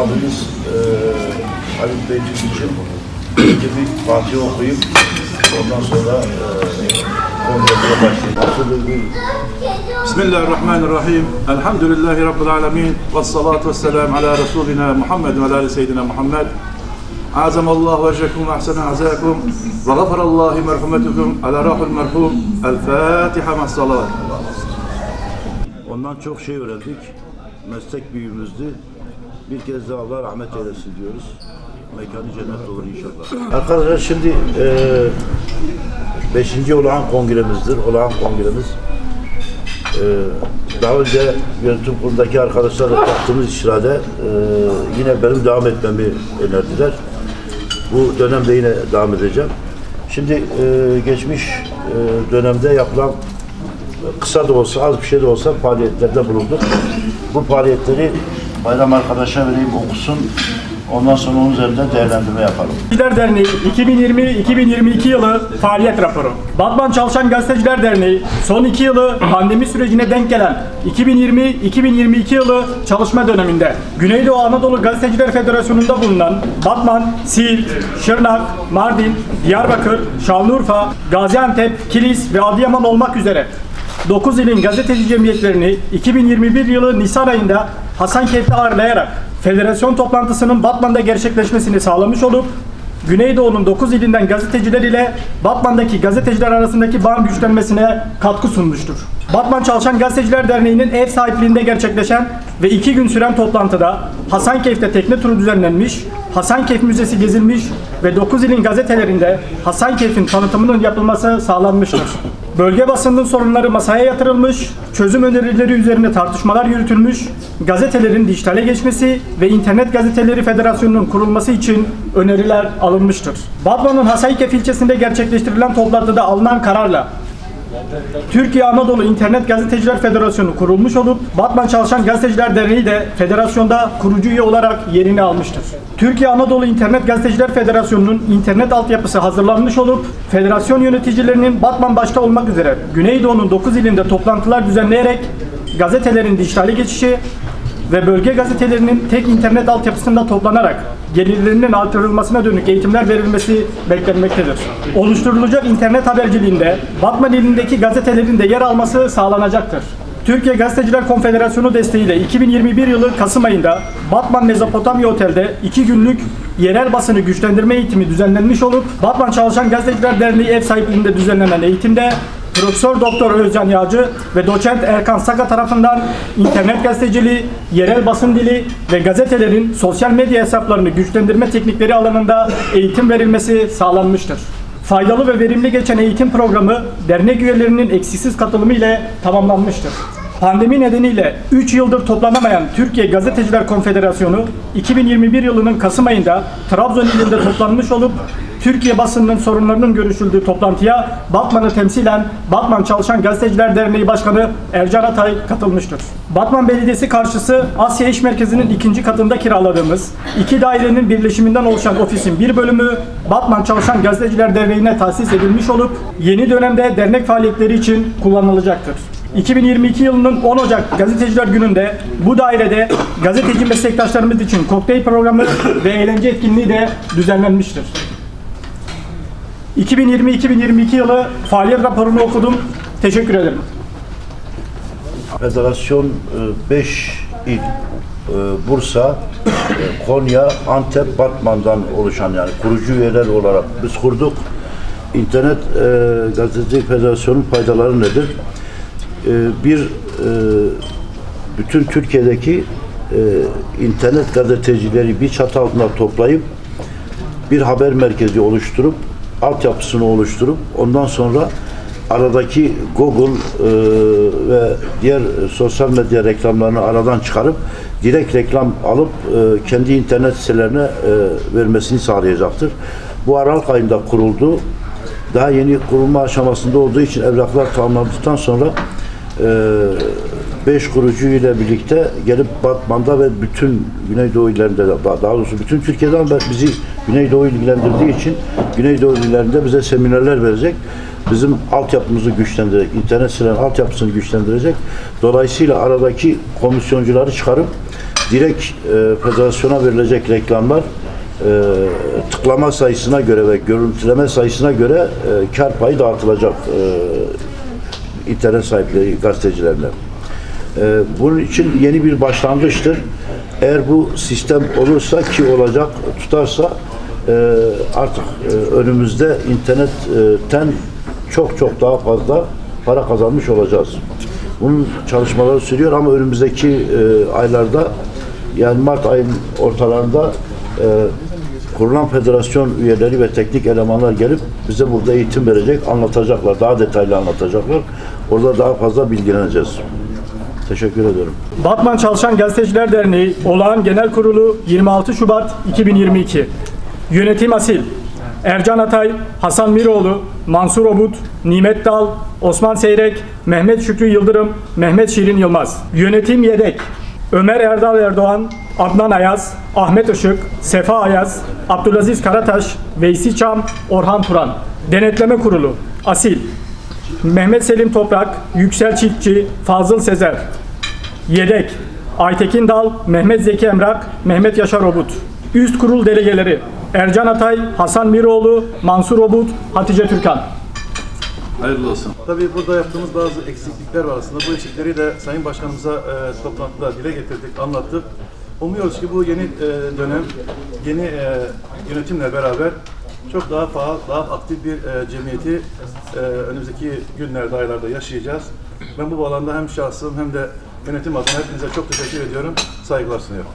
abimiz e, Halil Beyciğim için önce bir Fatiha okuyup ondan sonra e, kongreye başlayalım. Nasıl bir بسم الله الرحمن الرحيم الحمد لله رب العالمين والصلاة والسلام على رسولنا محمد وعلى آل سيدنا محمد أعظم الله وجهكم وأحسن أعزائكم وغفر الله مرحمتكم على روح المرحوم الفاتحة مع الصلاة Ondan çok şey öğrendik. Meslek büyüğümüzdü. Bir kez daha Allah rahmet eylesin diyoruz. Mekanı cennet olur inşallah. Arkadaşlar şimdi e, 5. olağan kongremizdir. Olağan kongremiz. E, daha önce yönetim kurulundaki arkadaşlarla yaptığımız iştirade e, yine benim devam etmemi önerdiler. Bu dönemde yine devam edeceğim. Şimdi e, geçmiş e, dönemde yapılan kısa da olsa az bir şey de olsa faaliyetlerde bulunduk. Bu faaliyetleri Bayram arkadaşa vereyim okusun. Ondan sonra onun üzerinden değerlendirme yapalım. Gazeteciler Derneği 2020-2022 yılı faaliyet raporu. Batman Çalışan Gazeteciler Derneği son iki yılı pandemi sürecine denk gelen 2020-2022 yılı çalışma döneminde Güneydoğu Anadolu Gazeteciler Federasyonu'nda bulunan Batman, Siirt, Şırnak, Mardin, Diyarbakır, Şanlıurfa, Gaziantep, Kilis ve Adıyaman olmak üzere 9 ilin gazeteci cemiyetlerini 2021 yılı Nisan ayında Hasankeyf'te ağırlayarak federasyon toplantısının Batman'da gerçekleşmesini sağlamış olup Güneydoğu'nun 9 ilinden gazeteciler ile Batman'daki gazeteciler arasındaki bağın güçlenmesine katkı sunmuştur. Batman Çalışan Gazeteciler Derneği'nin ev sahipliğinde gerçekleşen ve 2 gün süren toplantıda Hasankeyf'te tekne turu düzenlenmiş, Hasankeyf Müzesi gezilmiş ve 9 ilin gazetelerinde Hasankeyf'in tanıtımının yapılması sağlanmıştır. Bölge basının sorunları masaya yatırılmış, çözüm önerileri üzerine tartışmalar yürütülmüş, gazetelerin dijitale geçmesi ve İnternet Gazeteleri Federasyonu'nun kurulması için öneriler alınmıştır. Batman'ın Hasankeyf ilçesinde gerçekleştirilen toplantıda alınan kararla Türkiye Anadolu İnternet Gazeteciler Federasyonu kurulmuş olup Batman Çalışan Gazeteciler Derneği de federasyonda kurucu üye olarak yerini almıştır. Türkiye Anadolu İnternet Gazeteciler Federasyonu'nun internet altyapısı hazırlanmış olup federasyon yöneticilerinin Batman başta olmak üzere Güneydoğu'nun 9 ilinde toplantılar düzenleyerek gazetelerin dijitale geçişi ve bölge gazetelerinin tek internet altyapısında toplanarak gelirlerinin artırılmasına dönük eğitimler verilmesi beklenmektedir. Oluşturulacak internet haberciliğinde Batman ilindeki gazetelerin de yer alması sağlanacaktır. Türkiye Gazeteciler Konfederasyonu desteğiyle 2021 yılı Kasım ayında Batman Mezopotamya Otel'de 2 günlük yerel basını güçlendirme eğitimi düzenlenmiş olup Batman Çalışan Gazeteciler Derneği ev sahipliğinde düzenlenen eğitimde Profesör Doktor Özcan Yağcı ve doçent Erkan Saka tarafından internet gazeteciliği, yerel basın dili ve gazetelerin sosyal medya hesaplarını güçlendirme teknikleri alanında eğitim verilmesi sağlanmıştır. Faydalı ve verimli geçen eğitim programı dernek üyelerinin eksiksiz katılımı ile tamamlanmıştır. Pandemi nedeniyle 3 yıldır toplanamayan Türkiye Gazeteciler Konfederasyonu 2021 yılının Kasım ayında Trabzon ilinde toplanmış olup Türkiye basınının sorunlarının görüşüldüğü toplantıya Batman'ı temsilen Batman Çalışan Gazeteciler Derneği Başkanı Ercan Atay katılmıştır. Batman Belediyesi karşısı Asya İş Merkezi'nin ikinci katında kiraladığımız iki dairenin birleşiminden oluşan ofisin bir bölümü Batman Çalışan Gazeteciler Derneği'ne tahsis edilmiş olup yeni dönemde dernek faaliyetleri için kullanılacaktır. 2022 yılının 10 Ocak Gazeteciler Günü'nde bu dairede gazeteci meslektaşlarımız için kokteyl programı ve eğlence etkinliği de düzenlenmiştir. 2020-2022 yılı faaliyet raporunu okudum. Teşekkür ederim. Federasyon 5 il, e, Bursa, e, Konya, Antep, Batman'dan oluşan yani kurucu üyeler olarak biz kurduk. İnternet e, Gazetecilik Federasyonu'nun faydaları nedir? E, bir, e, bütün Türkiye'deki e, internet gazetecileri bir çatı altında toplayıp bir haber merkezi oluşturup altyapısını oluşturup ondan sonra aradaki Google e, ve diğer sosyal medya reklamlarını aradan çıkarıp direkt reklam alıp e, kendi internet sitelerine e, vermesini sağlayacaktır. Bu Aralık ayında kuruldu. Daha yeni kurulma aşamasında olduğu için evraklar tamamlandıktan sonra e, beş kurucu ile birlikte gelip Batman'da ve bütün Güneydoğu illerinde de- daha doğrusu bütün Türkiye'den bizi Güneydoğu ilgilendirdiği için Güneydoğu illerinde bize seminerler verecek. Bizim altyapımızı güçlendirecek, internet sitelerinin altyapısını güçlendirecek. Dolayısıyla aradaki komisyoncuları çıkarıp direkt e, federasyona verilecek reklamlar e, tıklama sayısına göre ve görüntüleme sayısına göre e, kar payı dağıtılacak e, internet sahipleri gazetecilerle. E, bunun için yeni bir başlangıçtır. Eğer bu sistem olursa ki olacak tutarsa e, artık e, önümüzde internetten çok çok daha fazla para kazanmış olacağız. Bunun çalışmaları sürüyor ama önümüzdeki e, aylarda yani Mart ayının ortalarında e, kurulan federasyon üyeleri ve teknik elemanlar gelip bize burada eğitim verecek, anlatacaklar, daha detaylı anlatacaklar. Orada daha fazla bilgileneceğiz. Teşekkür ediyorum. Batman Çalışan Gazeteciler Derneği Olağan Genel Kurulu 26 Şubat 2022 Yönetim Asil Ercan Atay, Hasan Miroğlu, Mansur Obut, Nimet Dal, Osman Seyrek, Mehmet Şükrü Yıldırım, Mehmet Şirin Yılmaz. Yönetim Yedek Ömer Erdal Erdoğan, Adnan Ayaz, Ahmet Işık, Sefa Ayaz, Abdülaziz Karataş, Veysi Çam, Orhan Turan. Denetleme Kurulu Asil Mehmet Selim Toprak, Yüksel Çiftçi, Fazıl Sezer. Yedek Aytekin Dal, Mehmet Zeki Emrak, Mehmet Yaşar Obut. Üst kurul delegeleri Ercan Atay, Hasan Miroğlu, Mansur Obut, Hatice Türkan. Hayırlı olsun. Tabii burada yaptığımız bazı eksiklikler var aslında. Bu eksikleri de Sayın Başkanımıza e, toplantıda dile getirdik, anlattık. Umuyoruz ki bu yeni e, dönem, yeni e, yönetimle beraber çok daha faal, daha aktif bir e, cemiyeti e, önümüzdeki günlerde, aylarda yaşayacağız. Ben bu alanda hem şahsım hem de yönetim adına hepinize çok teşekkür ediyorum. Saygılar sunuyorum.